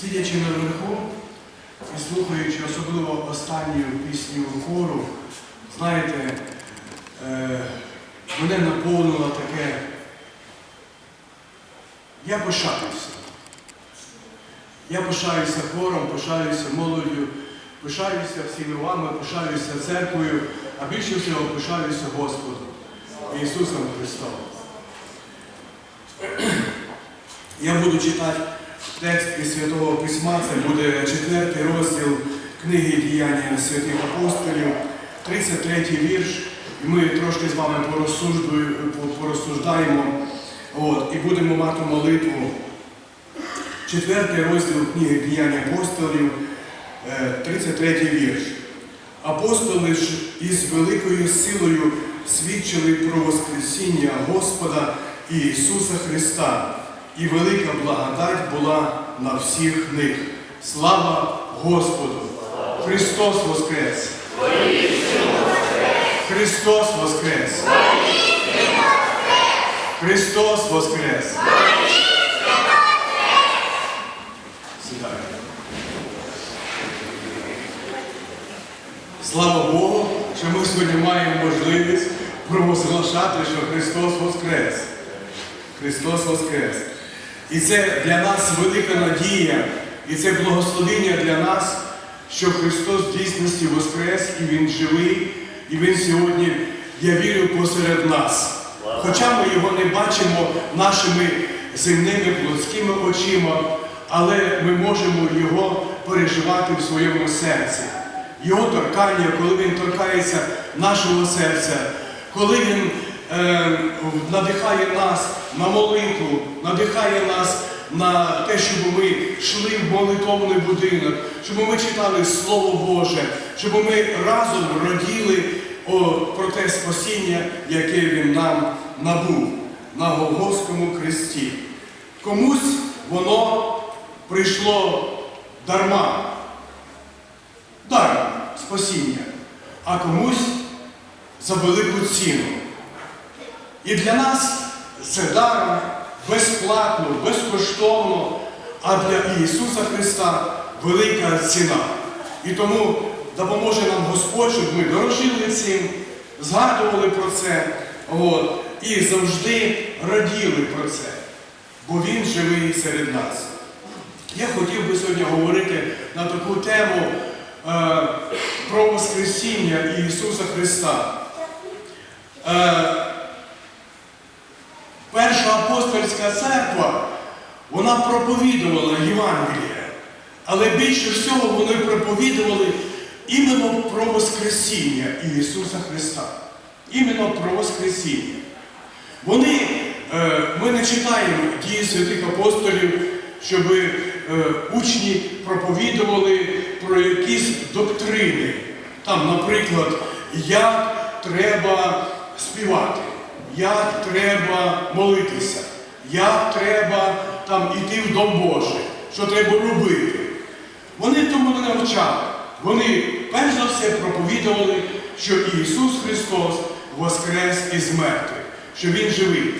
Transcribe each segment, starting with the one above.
Сидячи наверху і слухаючи особливо останню пісню хору, знаєте, е, мене наповнило таке. Я пишаюся. Я пишаюся хором, пишаюся молоддю, пишаюся всіми вами, пишаюся церквою, а більше всього пишаюся Господом Ісусом Христом. Я буду читати текст Святого Письма, це буде четвертий розділ книги Діяння святих апостолів, 33 вірш. І ми трошки з вами порозсуждаємо от, і будемо мати молитву. Четвертий розділ книги Діяння апостолів, е, 33 вірш. Апостоли ж із великою силою свідчили про Воскресіння Господа Ісуса Христа, і велика благодать була на всіх них. Слава Господу! Христос Воскрес! Христос Воскрес! Христос Воскрес! Слава Богу, що ми сьогодні маємо можливість провозглашати, що Христос Воскрес. Христос Воскрес. І це для нас велика надія, і це благословення для нас, що Христос в дійсності Воскрес, і Він живий, і Він сьогодні, я вірю, посеред нас. Хоча ми його не бачимо нашими земними плотськими очима, але ми можемо його переживати в своєму серці. Його торкання, коли він торкається нашого серця, коли він надихає нас на молитву, надихає нас на те, щоб ми йшли в молитовний будинок, щоб ми читали Слово Боже, щоб ми разом раділи про те спасіння, яке Він нам набув на Голгофському хресті. Комусь воно прийшло дарма, даром спасіння, а комусь за велику ціну. І для нас це даром безплатно, безкоштовно, а для Ісуса Христа велика ціна. І тому допоможе нам Господь, щоб ми дорожили цим, згадували про це от, і завжди раділи про це, бо Він живий серед нас. Я хотів би сьогодні говорити на таку тему е, про Воскресіння Ісуса Христа. Е, апостольська церква, вона проповідувала Євангеліє, але більше всього вони проповідували іменно про Воскресіння Ісуса Христа. Іменно про Воскресіння. Вони, е, ми не читаємо дії святих апостолів, щоб е, учні проповідували про якісь доктрини. Там, наприклад, як треба співати, як треба молитися, як треба там іти в Дом Божий, що треба робити. Вони тому не навчали. Вони перш за все проповідували, що Ісус Христос воскрес із мертвих, що Він живий.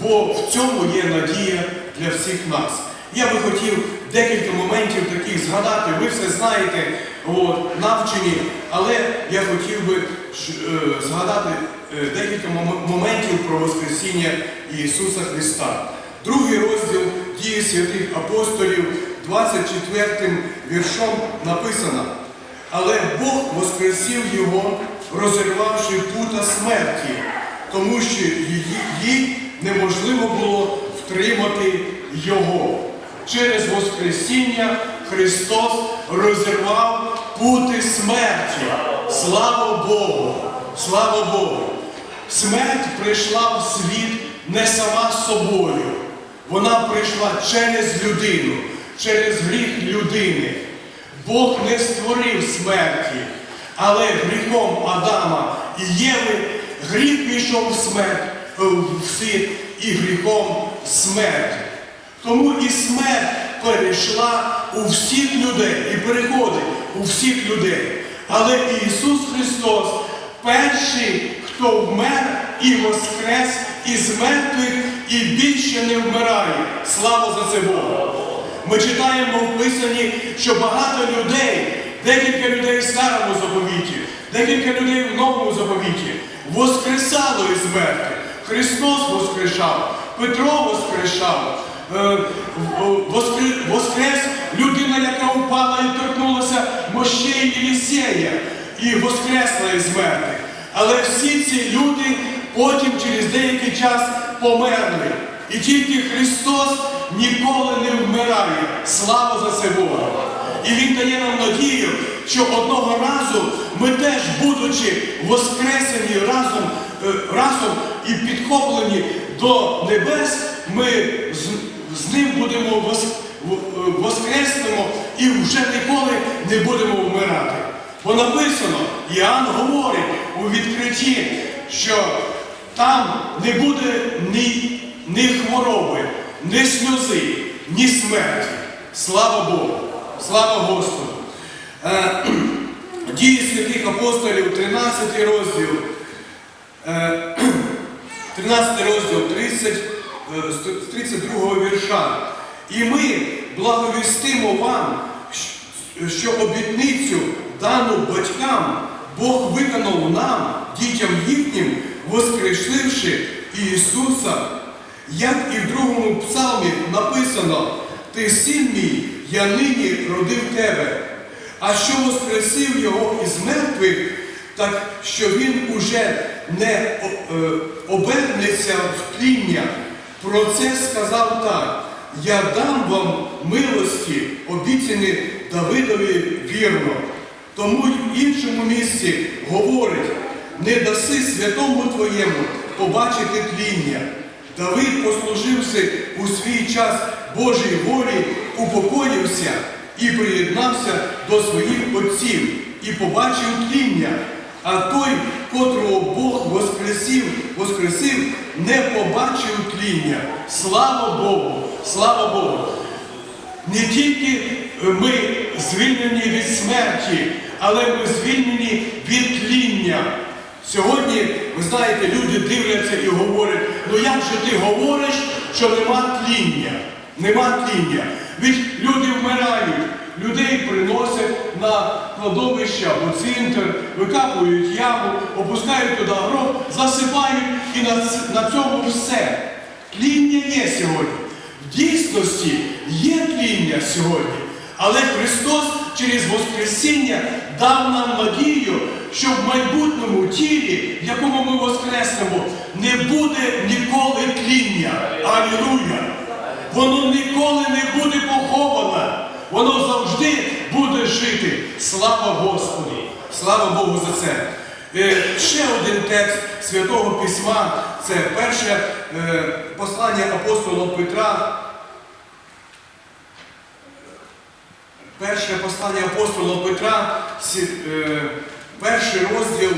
Бо в цьому є надія для всіх нас. Я би хотів декілька моментів таких згадати, ви все знаєте, от, навчені, але я хотів би е, згадати декілька моментів про Воскресіння Ісуса Христа. Другий розділ дії святих апостолів, 24 віршом написано. Але Бог воскресив його, розірвавши пута смерті, тому що їй неможливо було втримати його. Через Воскресіння Христос розірвав пути смерті. Слава Богу! Слава Богу! Смерть прийшла в світ не сама собою. Вона прийшла через людину, через гріх людини. Бог не створив смерті, але гріхом Адама і Єви гріх пішов в смерть е, в світ і гріхом смерть. Тому і смерть перейшла у всіх людей і переходить у всіх людей. Але Ісус Христос перший, хто вмер і воскрес із мертвих і більше не вмирає. Слава за це Богу! Ми читаємо в Писанні, що багато людей, декілька людей в старому заповіті, декілька людей в новому заповіті воскресало із мертвих. Христос воскрешав, Петро воскрешав. Е, Воскрес людина, яка упала і торкнулася мощей Єлісея і воскресла із мертвих. Але всі ці люди потім через деякий час померли. І тільки Христос ніколи не вмирає. Слава за це Богу! І Він дає нам надію, що одного разу ми теж, будучи воскресені разом, е, разом і підхоплені до небес, ми з, з ним будемо вос, е, воскреснемо і вже ніколи не будемо вмирати. Бо написано, Іоанн говорить у відкритті, що там не буде ні, ні хвороби, ні сльози, ні смерті. Слава Богу! Слава Господу! Е, Дії святих апостолів, 13 розділ, е, 13 розділ 30, е, 32 вірша. І ми благовістимо вам, що обітницю дану батькам Бог виконав нам, дітям їхнім, воскрешивши Ісуса, як і в другому псалмі написано, Ти син мій, я нині родив тебе. А що воскресив його із мертвих, так що він уже не е, обернеться в тління. Про це сказав так: Я дам вам милості, обіцяні Давидові вірно. Тому в іншому місці говорить, не даси святому твоєму побачити тління. Давид, послуживши у свій час Божій волі, упокоївся і приєднався до своїх отців і побачив тління. А той, котрого Бог воскресив, воскресив, не побачив тління. Слава Богу! Слава Богу! Не тільки ми звільнені від смерті, але ми звільнені від тління. Сьогодні, ви знаєте, люди дивляться і говорять, ну як же ти говориш, що нема тління? Нема тління. Ведь люди вмирають, людей приносять на кладовище або цвинтар, викапують яму, опускають туди гроб, засипають і на, на цьому все. Тління є сьогодні. В дійсності є тління сьогодні, але Христос через Воскресіння дав нам надію, що в майбутньому тілі, в якому ми воскреснемо, не буде ніколи тління. Алілуя! Воно ніколи не буде поховане. Воно завжди буде жити. Слава Господу! Слава Богу за це! Е, Ще один текст Святого Письма це перше е, послання апостола Петра. Перше послання апостола Петра, е, перший розділ.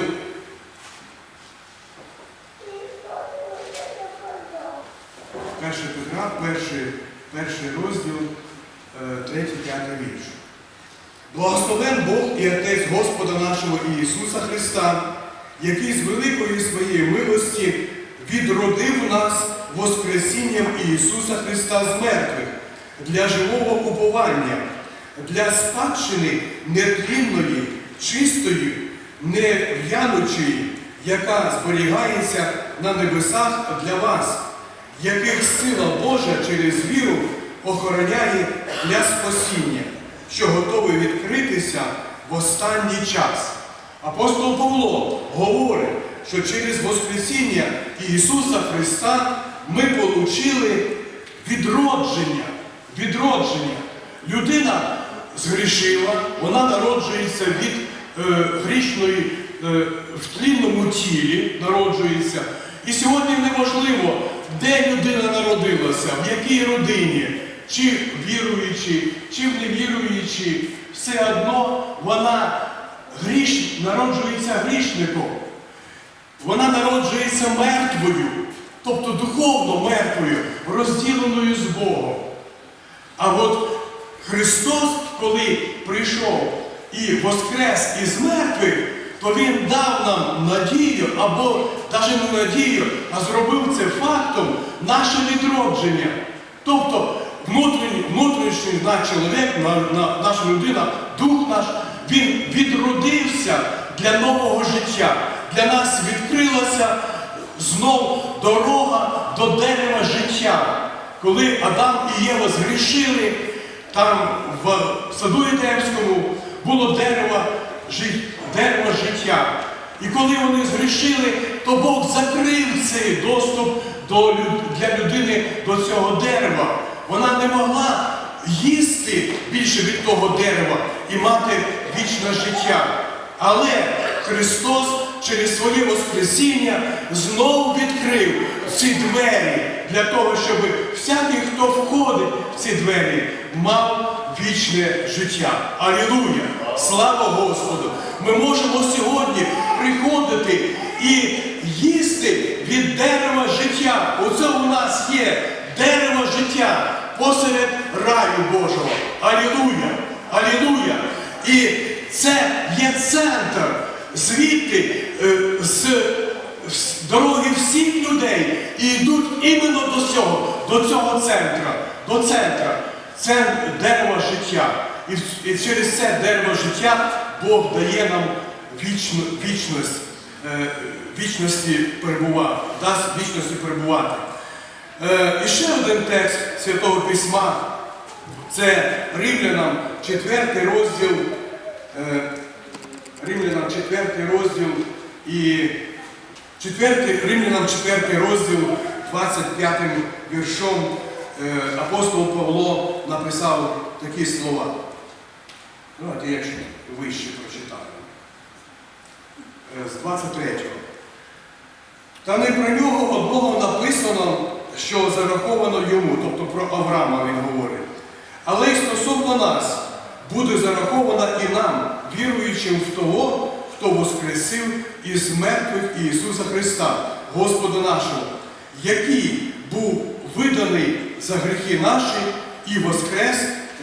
Перше Петра, перший, перший розділ, е, третій, п'ятий вірш. Благословен Бог і Отець Господа нашого Ісуса Христа, який з великої своєї милості відродив нас Воскресінням Ісуса Христа з мертвих для живого уповання, для спадщини нетлінної, чистої, нев'янучої, яка зберігається на небесах для вас, яких сила Божа через віру охороняє для спасіння що готовий відкритися в останній час. Апостол Павло говорить, що через Воскресіння Ісуса Христа ми отримали відродження. Відродження. Людина згрішила, вона народжується від е, грішної е, в тлінному тілі, народжується. І сьогодні неможливо, де людина народилася, в якій родині чи віруючи, чи в невіруючи, все одно вона гріш, народжується грішником. Вона народжується мертвою, тобто духовно мертвою, розділеною з Богом. А от Христос, коли прийшов і воскрес із мертвих, то Він дав нам надію, або навіть не надію, а зробив це фактом наше відродження. Тобто внутрішній, внутрішній наш чоловік, на, на, наша людина, дух наш, він відродився для нового життя. Для нас відкрилася знов дорога до дерева життя. Коли Адам і Єва згрішили, там в саду Едемському було дерево, дерево життя. І коли вони згрішили, то Бог закрив цей доступ до, для людини до цього дерева. Вона не могла їсти більше від того дерева і мати вічне життя. Але Христос через своє Воскресіння знову відкрив ці двері для того, щоб всякий, хто входить в ці двері, мав вічне життя. Алілуя! Слава Господу! Ми можемо сьогодні приходити і їсти від дерева життя. Оце у нас є дерево життя посеред раю Божого. Алілуя! Алілуя! І це є центр, звідти е, з, дороги всіх людей і йдуть іменно до цього, до цього центра, до центра. Це дерево життя. І, через це дерево життя Бог дає нам вічність, е, вічності перебувати, дасть вічності перебувати. Е, і ще один текст Святого Письма. Це Римлянам 4 розділ, е, Римлянам 4 розділ і 4, Римлянам 4 розділ 25 віршом апостол Павло написав такі слова. Давайте я чуть вище прочитаю. Е, З 23-го. Та не про нього одного написано, що зараховано йому, тобто про Авраама він говорить. Але й стосовно нас буде зарахована і нам, віруючим в того, хто воскресив із мертвих Ісуса Христа, Господа нашого, який був виданий за гріхи наші і воскрес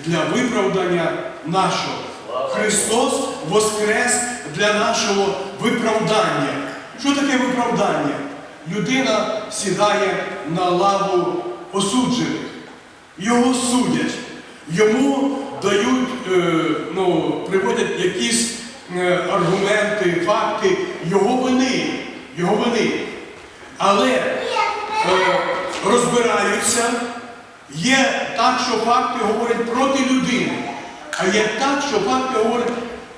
для виправдання нашого. Христос воскрес для нашого виправдання. Що таке виправдання? Людина сідає на лаву осуджених. Його судять, йому дають, е, ну, приводять якісь е, аргументи, факти його вини, його вини. Але е, розбираються, є так, що факти говорять проти людини, а є так, що факти говорять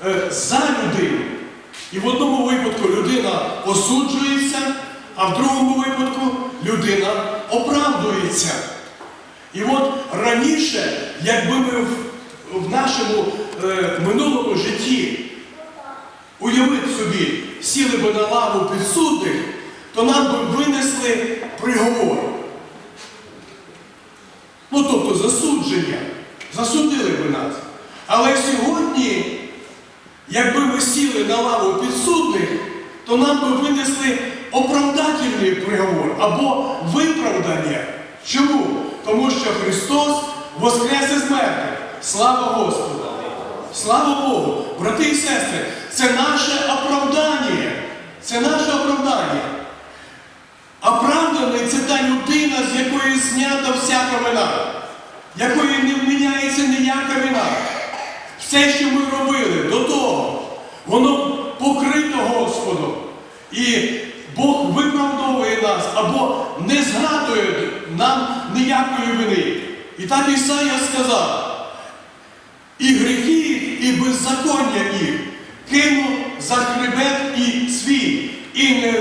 е, за людину. І в одному випадку людина осуджується, а в другому випадку людина оправдується. І от раніше, якби ми в, в нашому е, минулому житті уявити собі, сіли би на лаву підсудних, то нам би винесли приговор. Ну, тобто засудження. Засудили би нас. Але сьогодні, якби ми сіли на лаву підсудних, то нам би винесли оправдательний приговор або виправдання. Чому? Тому що Христос воскрес із мертвих. Слава Господу! Слава Богу! Брати і сестри, це наше оправдання. Це наше оправдання. Оправданий це та людина, з якої знята всяка вина, якої не вміняється ніяка вина. Все, що ми робили до того, воно покрито Господом. І Бог виправдовує нас або не згадує нам ніякої вини. І так Ісая сказав, і гріхи і беззаконня їх кину за хребет і свій, і не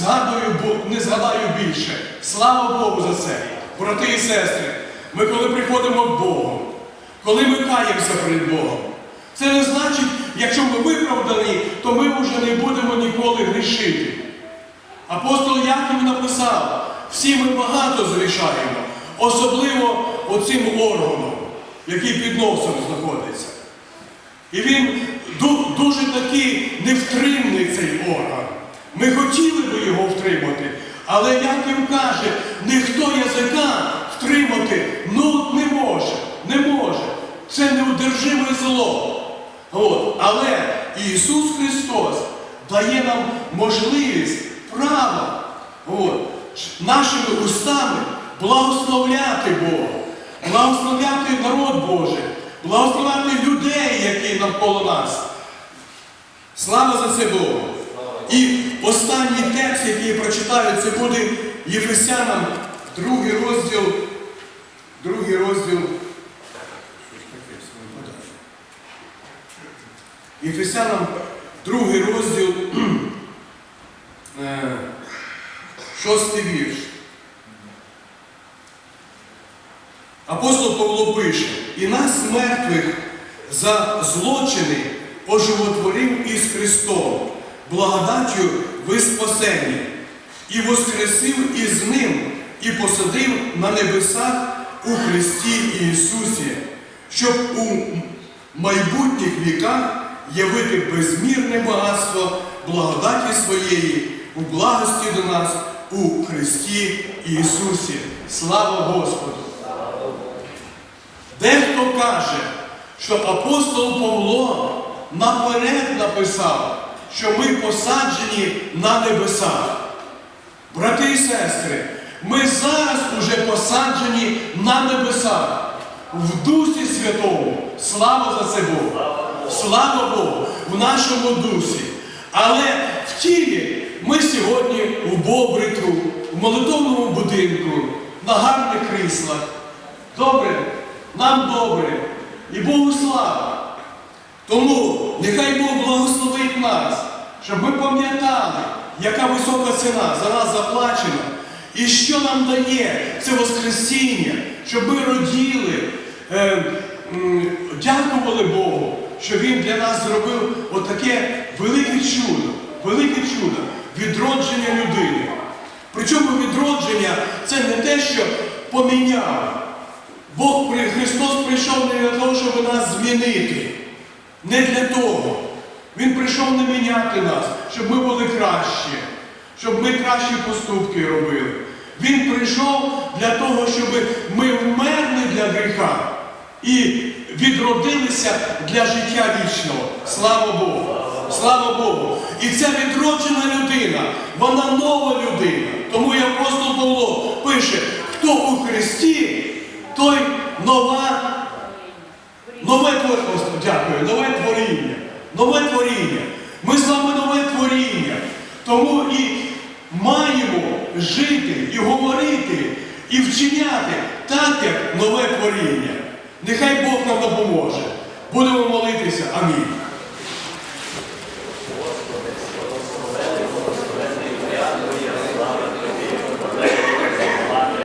згадую, бо- не згадаю більше. Слава Богу за це. Брати і сестри, ми коли приходимо к Богу, коли ми каємося перед Богом, це не значить, якщо ми виправдані, то ми вже не будемо ніколи грішити. Апостол Яків написав, всі ми багато зрішаємо, особливо оцим органом, який під носом знаходиться. І він дуже такий невтримний цей орган. Ми хотіли би його втримати, але Яків каже, ніхто язика втримати ну не може, не може. Це неудержиме зло. От. Але Ісус Христос дає нам можливість, право от, нашими устами благословляти Бога, благословляти народ Божий, благословляти людей, які навколо нас. Слава за це Богу! І останній текст, який я прочитаю, це буде Єфесянам, другий розділ, другий розділ. Єфесянам, другий розділ, е, шостий вірш. Апостол Павло пише, і нас мертвих за злочини оживотворив із Христом, благодаттю ви спасені, і воскресив із Ним, і посадив на небесах у Христі Ісусі, щоб у майбутніх віках явити безмірне багатство благодаті своєї у благості до нас у Христі Ісусі. Слава Господу! Дехто каже, що апостол Павло наперед написав, що ми посаджені на небесах. Брати і сестри, ми зараз уже посаджені на небесах в Дусі Святому. Слава за це Богу! Слава Богу! В нашому дусі. Але в тілі ми сьогодні в Бобриту, в молитовному будинку, на гарних кріслах. Добре, нам добре. І Богу слава. Тому нехай Бог благословить нас, щоб ми пам'ятали, яка висока ціна за нас заплачена. І що нам дає це Воскресіння, щоб ми роділи, е, дякували Богу, що Він для нас зробив отаке велике чудо, велике чудо відродження людини. Причому відродження це не те, що поміняло. Бог Христос прийшов не для того, щоб нас змінити. Не для того. Він прийшов не міняти нас, щоб ми були кращі, щоб ми кращі поступки робили. Він прийшов для того, щоб ми вмерли для гріха і відродилися для життя вічного. Слава Богу! Слава Богу! І ця відроджена людина, вона нова людина. Тому і апостол Павло пише, хто у Христі, той нова Нове творіння, дякую, нове творіння. Нове творіння. Ми з вами нове творіння. Тому і маємо жити і говорити, і вчиняти так, як нове творіння. Нехай Бог нам допоможе.